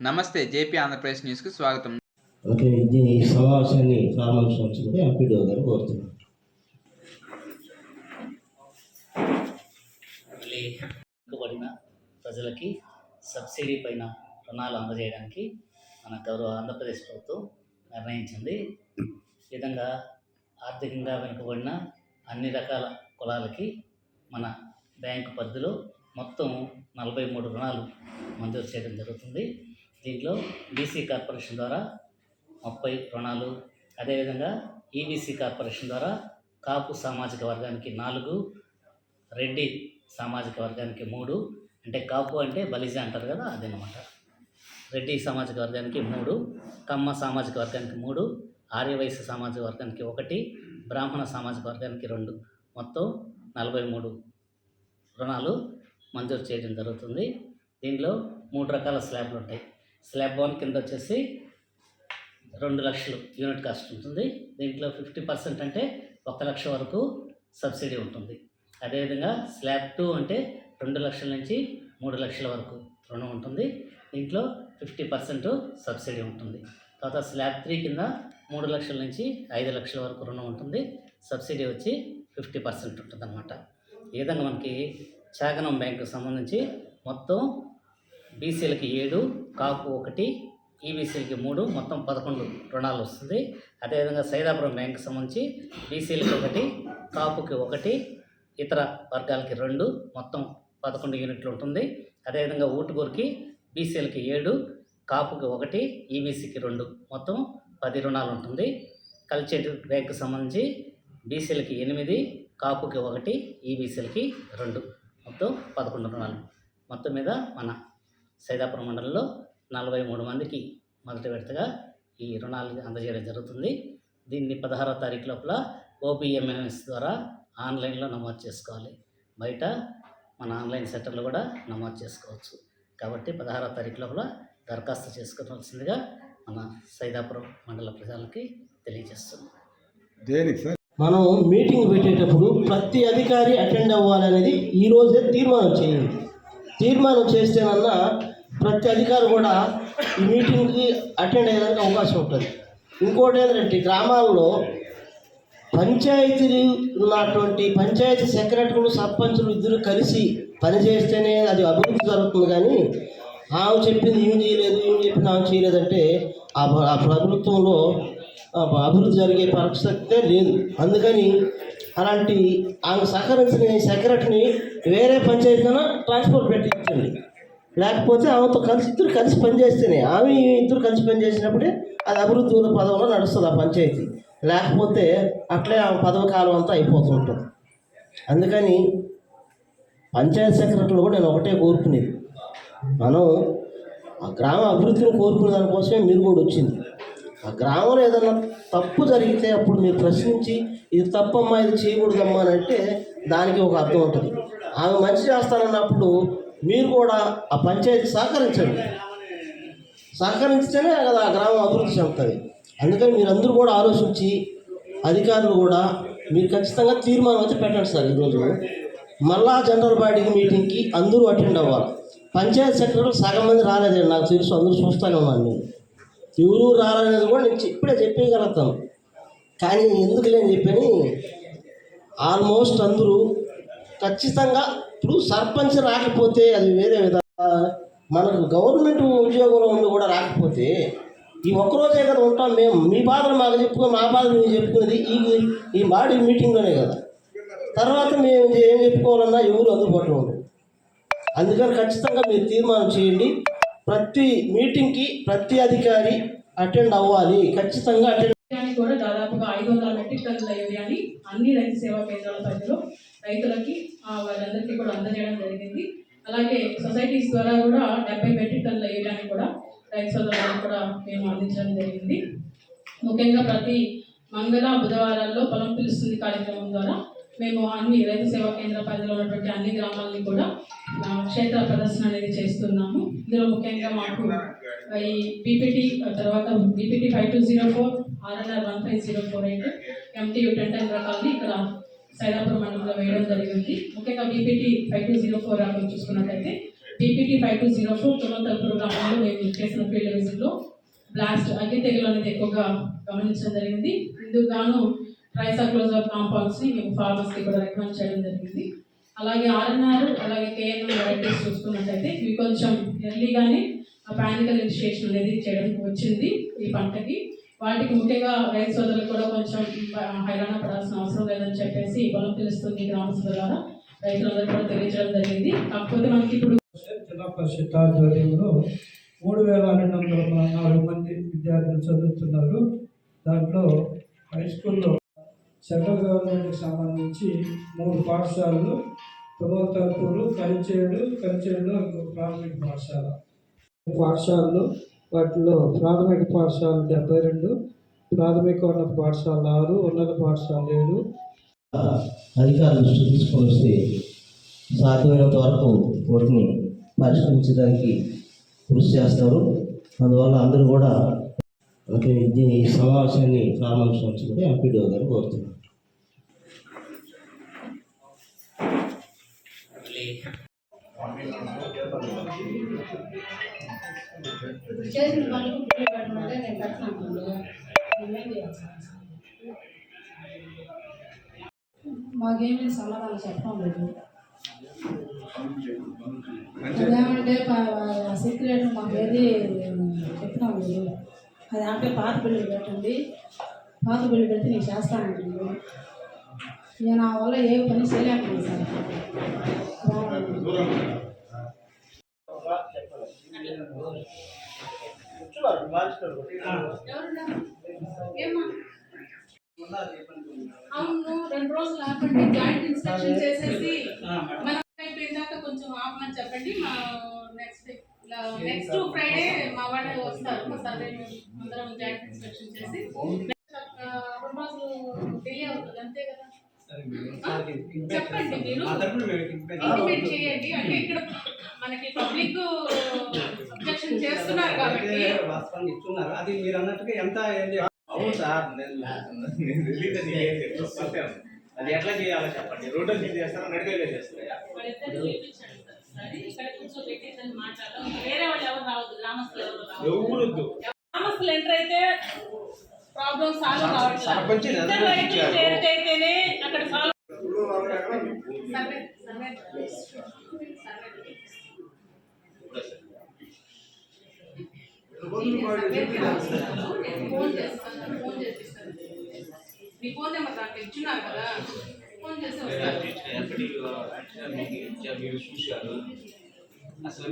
నమస్తే జేపీ ఆంధ్రప్రదేశ్ న్యూస్కు స్వాగతం. ఓకే ఈ సమావేశాన్ని ప్రారంభించవలసింది ఎంపీడీఓ గారు కోరుతున్నాను. వెనుకబడిన ప్రజలకి సబ్సిడీ పైన రుణాలు అందజేయడానికి మన గౌరవ ఆంధ్రప్రదేశ్ ప్రభుత్వం నిర్ణయించింది. ఈ విధంగా ఆర్థికంగా వెనుకబడిన అన్ని రకాల కులాలకి మన బ్యాంకు పరిధిలో మొత్తం నలభై మూడు రుణాలు మంజూరు చేయడం జరుగుతుంది. దీంట్లో బీసీ కార్పొరేషన్ ద్వారా ముప్పై రుణాలు అదేవిధంగా ఈబీసీ కార్పొరేషన్ ద్వారా కాపు సామాజిక వర్గానికి నాలుగు రెడ్డి సామాజిక వర్గానికి మూడు అంటే కాపు అంటే బలిజ అంటారు కదా అదనమాట. రెడ్డి సామాజిక వర్గానికి మూడు కమ్మ సామాజిక వర్గానికి మూడు ఆర్యవైశ్య సామాజిక వర్గానికి ఒకటి బ్రాహ్మణ సామాజిక వర్గానికి రెండు. మొత్తం నలభై మూడు రుణాలు మంజూరు చేయడం జరుగుతుంది. దీనిలో మూడు రకాల స్లాబ్లు ఉంటాయి. స్లాబ్ వన్ కింద వచ్చేసి రెండు లక్షలు యూనిట్ కాస్ట్ ఉంటుంది. దీంట్లో ఫిఫ్టీ పర్సెంట్ అంటే ఒక లక్ష వరకు సబ్సిడీ ఉంటుంది. అదేవిధంగా స్లాబ్ టూ అంటే రెండు లక్షల నుంచి మూడు లక్షల వరకు రుణం ఉంటుంది. దీంట్లో ఫిఫ్టీ పర్సెంట్ సబ్సిడీ ఉంటుంది. తర్వాత స్లాబ్ త్రీ కింద మూడు లక్షల నుంచి ఐదు లక్షల వరకు రుణం ఉంటుంది. సబ్సిడీ వచ్చి ఫిఫ్టీ పర్సెంట్ ఉంటుంది అనమాట ఈ విధంగా మనకి చాగనం బ్యాంకుకు సంబంధించి మొత్తం బీసీలకి ఏడు కాపు ఒకటి ఈబీసీలకి మూడు మొత్తం పదకొండు రుణాలు వస్తుంది. అదేవిధంగా సైదాపురం బ్యాంకు సంబంధించి బీసీలకి ఒకటి కాపుకి ఒకటి ఇతర వర్గాలకి రెండు మొత్తం పదకొండు యూనిట్లు ఉంటుంది. అదేవిధంగా ఊటుకూరుకి బీసీలకి ఏడు కాపుకి ఒకటి ఈబీసీకి రెండు మొత్తం పది రుణాలు ఉంటుంది. కల్చేట్ బ్యాంకు సంబంధించి బీసీలకి ఎనిమిది కాపుకి ఒకటి ఈబీసీలకి రెండు మొత్తం పదకొండు రుణాలు. మొత్తం మీద మన సైదాపురం మండలంలో నలభై మూడు మందికి మొదటి విడతగా ఈ రుణాలు అందజేయడం జరుగుతుంది. దీన్ని పదహారో తారీఖు లోపల ఓపీఎంఎంఎస్ ద్వారా ఆన్లైన్లో నమోదు చేసుకోవాలి. బయట మన ఆన్లైన్ సెంటర్లో కూడా నమోదు చేసుకోవచ్చు. కాబట్టి పదహారో తారీఖు లోపల దరఖాస్తు చేసుకోవాల్సిందిగా మన సైదాపురం మండల ప్రజలకి తెలియజేస్తున్నాం. దేనికి సార్? మనం మీటింగ్ పెట్టేటప్పుడు ప్రతి అధికారి అటెండ్ అవ్వాలనేది ఈ రోజే తీర్మానం చేయండి. తీర్మానం చేస్తేనన్నా ప్రతి అధికారి కూడా ఈ మీటింగ్కి అటెండ్ అయ్యేదానికి అవకాశం ఉంటుంది. ఇంకోటి ఏంటంటే గ్రామాల్లో పంచాయతీలు ఉన్నటువంటి పంచాయతీ సెక్రటరీలు సర్పంచులు ఇద్దరు కలిసి పనిచేస్తేనే అది అభివృద్ధి జరుగుతుంది. కానీ ఆమె చెప్పింది ఏం చేయలేదు ఏం చెప్పింది ఆమె చేయలేదంటే ఆ ప్రభుత్వంలో అభివృద్ధి జరిగే పరిస్థితే లేదు. అందుకని అలాంటి ఆమె సహకరించిన సెక్రటరీని వేరే పంచాయతీలో ట్రాన్స్పోర్ట్ పెట్టించండి. లేకపోతే ఆమెతో కలిసి ఇద్దరు కలిసి పనిచేస్తేనే ఆమె ఇద్దరు కలిసి పనిచేసినప్పుడే అది అభివృద్ధి ఉన్న పదవిలో నడుస్తుంది ఆ పంచాయతీ. లేకపోతే అట్లే ఆమె పదవి కాలం అంతా అయిపోతుంటుంది అందుకని పంచాయతీ సెక్రటరీలు కూడా నేను ఒకటే కోరుకునేది. మనం ఆ గ్రామ అభివృద్ధిని కోరుకునే దానికోసమే మీరు కూడా వచ్చింది. ఆ గ్రామంలో ఏదైనా తప్పు జరిగితే అప్పుడు మీరు ప్రశ్నించి ఇది తప్పమ్మా ఇది చేయకూడదమ్మా అని అంటే దానికి ఒక అర్థం ఉంటుంది. ఆమె మంచి చేస్తానన్నప్పుడు మీరు కూడా ఆ పంచాయతీ సహకరించండి. సహకరించితేనే కదా ఆ గ్రామం అభివృద్ధి చెందుతుంది. అందుకని మీరందరూ కూడా ఆలోచించి అధికారులు కూడా మీరు ఖచ్చితంగా తీర్మానం వచ్చి పెట్టండి సార్ ఈరోజు మళ్ళా జనరల్ బాడీ మీటింగ్కి అందరూ అటెండ్ అవ్వాలి. పంచాయతీ సెక్రటరీ సగం మంది రాలేదండి. నాకు తెలుసు అందరూ చూస్తూనే ఉన్నాను నేను. ఎవరు రాలనేది కూడా నేను ఇప్పుడే చెప్పగలుగుతాను కానీ ఎందుకు లేని చెప్పని ఆల్మోస్ట్ అందరూ ఖచ్చితంగా ఇప్పుడు సర్పంచ్ రాకపోతే అది వేరే విధంగా మనకు గవర్నమెంట్ ఉద్యోగంలో ఉండి కూడా రాకపోతే ఈ ఒక్కరోజే కదా ఉంటాం మేము. మీ బాధలు మాకు చెప్పుకో మా బాధలు మేము చెప్పుకునేది ఈ ఈ బాడీ మీటింగ్లోనే కదా. తర్వాత మేము ఏం చెప్పుకోవాలన్నా ఎవరు అందుబాటులో ఉండదు అందుకని ఖచ్చితంగా మీరు తీర్మానం చేయండి. ప్రతి మీటింగ్కి ప్రతి అధికారి అటెండ్ అవ్వాలి. ఖచ్చితంగా అటెండ్ కూడా దాదాపుగా ఐదు వందల మెట్రిక్ టన్నుల యూరియాని అన్ని రైతు సేవా కేంద్రాల పరిధిలో రైతులకి వాళ్ళందరికీ కూడా అందజేయడం జరిగింది. అలాగే సొసైటీస్ ద్వారా కూడా డెబ్బై మెట్రిక్ టన్నుల ఏరియాని కూడా రైతు సోదరులకు కూడా మేము అందించడం జరిగింది. ముఖ్యంగా ప్రతి మంగళ బుధవారాల్లో పొలం పిలుస్తుంది కార్యక్రమం ద్వారా మేము అన్ని రైతు సేవా కేంద్ర పరిధిలో ఉన్నటువంటి అన్ని గ్రామాలని కూడా క్షేత్ర ప్రదర్శన అనేది చేస్తున్నాము. ఇందులో ముఖ్యంగా మాకు ఈ బీపీటీ తర్వాత BPT five two zero four RNR one five zero four eight MT ten ten రకాలని ఇక్కడ సైదాపురం మండలంలో వేయడం జరిగింది. ముఖ్యంగా BPT five two zero four రకం చూసుకున్నట్టయితే BPT five two zero four Tummatalpur గ్రామంలో మేము చేసిన ఫీల్డ్ విజిట్లో బ్లాస్ట్ అగ్గి తెగులు అనేది ఎక్కువగా గమనించడం జరిగింది. ఇందుకు గాను ట్రైసాక్లోజర్ కాంపౌండ్స్ని మేము ఫార్మర్స్కి కూడా రికమెండ్ చేయడం జరిగింది. అలాగే ఆర్ఎన్ఆర్ అలాగే కేఎన్ఎం వెరైటీస్ చూసుకున్నట్టయితే ఇవి కొంచెం ఎర్లీగానే పానికల్ ఇనిషియేషన్ అనేది చేయడం వచ్చింది ఈ పంటకి. వాటికి ముఖ్యంగా రైతు సోదరులు కూడా కొంచెం హైరాణ పడాల్సిన అవసరం లేదని చెప్పేసి బలం తెలుస్తుంది గ్రామస్తుల ద్వారా. రైతులందరూ కూడా తెలియజేయడం జరిగింది. కాకపోతే మనకి ఇప్పుడు జిల్లా పరిషత్ ఆధ్వర్యంలో మూడు వేల రెండు వందల నాలుగు మంది విద్యార్థులు చదువుతున్నారు. దాంట్లో హై స్కూల్లో సెంట్రల్ గవర్నమెంట్కి సంబంధించి మూడు పాఠశాలలు తుమ్మతర్పూరు కంచేడు కంచేడులో ప్రాథమిక పాఠశాల. పాఠశాలలో వాటిలో ప్రాథమిక పాఠశాల డెబ్బై రెండు ప్రాథమిక ఉన్నత పాఠశాల ఆరు ఉన్నత పాఠశాల ఏడు. అధికారులు దృష్టి తీసుకొని సాధ్యమైనంత వరకు వాటిని పరిష్కరించడానికి కృషి చేస్తారు. అందువల్ల అందరూ కూడా మనకి దీని ఈ సమావేశాన్ని ప్రారంభించవలసిందిగా ఎంపీడీఓ గారు కోరుతున్నారు. చేసిన పనులకు బిల్లు పెట్టమంటే నేను మాకేమీ సమాధానం చెప్పడం లేదు అదేమంటే సీక్రెట్ మాకు ఏది చెప్పినాం లేదు. అది అంటే పాత బిల్లు పెట్టండి పాత బిల్లు పెడితే నేను చేస్తానంటుంది ఇక నా వల్ల ఏ పని చేయలేకపోయింది సార్. ఏమ్మా అవును రెండు రోజులు ఆపండి జాయింట్ ఇన్స్పెక్షన్ చేసేసి మనం అయిపోయిందాక కొంచెం ఆపమని చెప్పండి మా నెక్స్ట్ నెక్స్ట్ ఫ్రైడే మా వాళ్ళు వస్తారు సర్వే అందరం జాయింట్ ఇన్స్పెక్షన్ చేసి. రెండు రోజులు డిలే అవుతుంది అంతే కదా? చెప్పండి మీరు. ఇంటిమేట్ చేయండి అంటే ఇక్కడ మనకి పబ్లిక్ అబ్జెక్షన్ చేస్తున్నారు కాబట్టి ఇస్తున్నారు అది మీరు అన్నట్టుగా ఎంత అవును సార్ అది ఎట్లా చేయాలో చెప్పండి. రోడ్డు మీద చేస్తారా నడిపేగా చేస్తారా? ఎవరు గ్రామస్తులు ఎంటర్ అయితే ప్రాబ్లం సాల్వ్ కావట్లేదు. అయితేనే అక్కడ సాల్వ్ ఫోన్ చేస్తాను ఫోన్ చేపిస్తాను. మీ ఫోన్ నెంబర్ నాకు ఇచ్చున్నారు కదా. ఫోన్ చేసి వస్తాను. మీరు చూశారు. అసలు